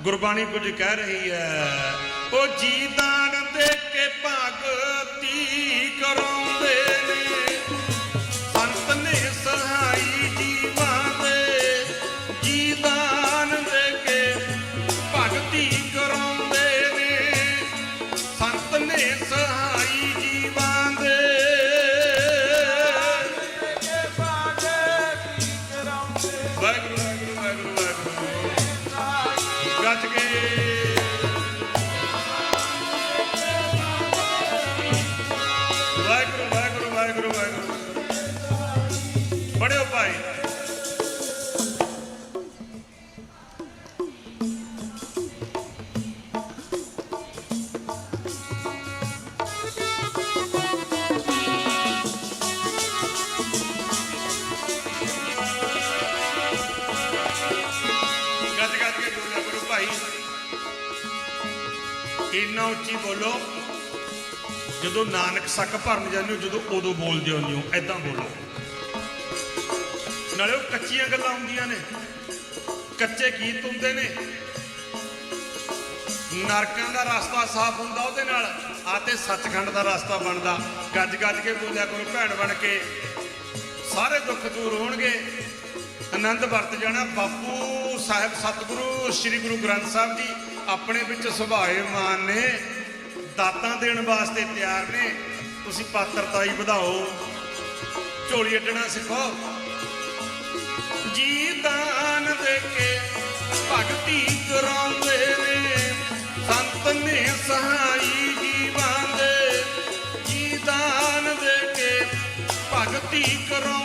ਗੁਰਬਾਣੀ ਕੁਝ ਕਹਿ ਰਹੀ ਹੈ। ਉਹ ਜੀਦਾਨ ਦੇ ਕੇ ਭਗਤੀ ਕਰੋ। ਇੰਨਾ ਉੱਚੀ ਬੋਲੋ। ਜਦੋਂ ਨਾਨਕ ਸੱਕ ਭਰਨ ਜਾਂਦੇ ਹੋ, ਜਦੋਂ ਉਦੋਂ ਬੋਲਦੇ ਹੁੰਦੇ ਹੋ ਐਦਾਂ ਬੋਲੋ। ਨਾਲੇ ਉਹ ਕੱਚੀਆਂ ਗੱਲਾਂ ਹੁੰਦੀਆਂ ਨੇ। ਕੱਚੇ ਗੀਤ ਹੁੰਦੇ ਨੇ। ਨਰਕਾਂ ਦਾ ਰਸਤਾ ਸਾਫ਼ ਹੁੰਦਾ ਉਹਦੇ ਨਾਲ ਆ ਤੇ ਸੱਚਖੰਡ ਦਾ ਰਸਤਾ ਬਣਦਾ। ਗੱਜ ਗੱਜ ਕੇ ਬੋਲਿਆ ਕਰੋ, ਭੈਣ ਬਣ ਕੇ। ਸਾਰੇ ਦੁੱਖ ਦੂਰ ਹੋਣਗੇ। ਆਨੰਦ ਵਰਤ ਜਾਣਾ ਬਾਪੂ। ਸਾਹਿਬ, ਸਤਿਗੁਰੂ, ਸ੍ਰੀ ਗੁਰੂ ਗ੍ਰੰਥ ਸਾਹਿਬ ਜੀ, ਆਪਣੇ ਵਿੱਚ ਸੁਭਾਏ ਮਾਨ ਨੇ, ਦਾਤਾਂ ਦੇਣ ਵਾਸਤੇ ਤਿਆਰ ਨੇ। ਤੁਸੀਂ ਪਾਤਰਤਾ ਹੀ ਵਧਾਓ। ਝੋਲੀ ਅੱਡਣਾ ਸਿੱਖੋ। ਜੀ ਦਾਨ ਦੇ ਕੇ ਭਗਤੀ ਕਰਾਉਂਦੇ ਨੇ। ਸੰਤ ਨੇ ਸਹਾਈ ਜੀਵਾਂ ਦੇ ਜੀ ਦਾਨ ਦੇ ਕੇ ਭਗਤੀ ਕਰਾਉਂਦੇ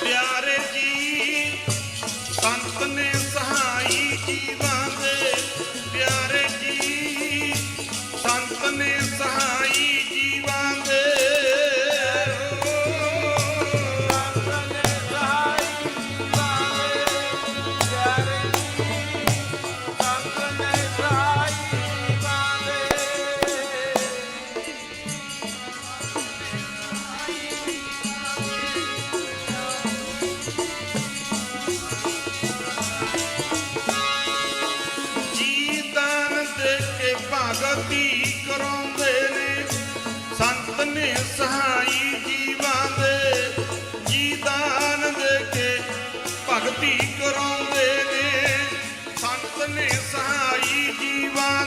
ਪਿਆਰੇ ਜੀ ਸੰਤ ਨੇ ਸਹਾਈ ਜੀਵਾਂ ਦੇ ਕੇ ਭਗਤੀ ਕਰਾਉਂਦੇ ਨੇ। ਸੰਤ ਨੇ ਸਹਾਈ ਜੀਵਾਂ ਦੇ ਜੀ ਦਾਨ ਦੇ ਕੇ ਭਗਤੀ ਕਰਾਉਂਦੇ ਨੇ। ਸੰਤ ਨੇ ਸਹਾਈ ਜੀਵਾਂ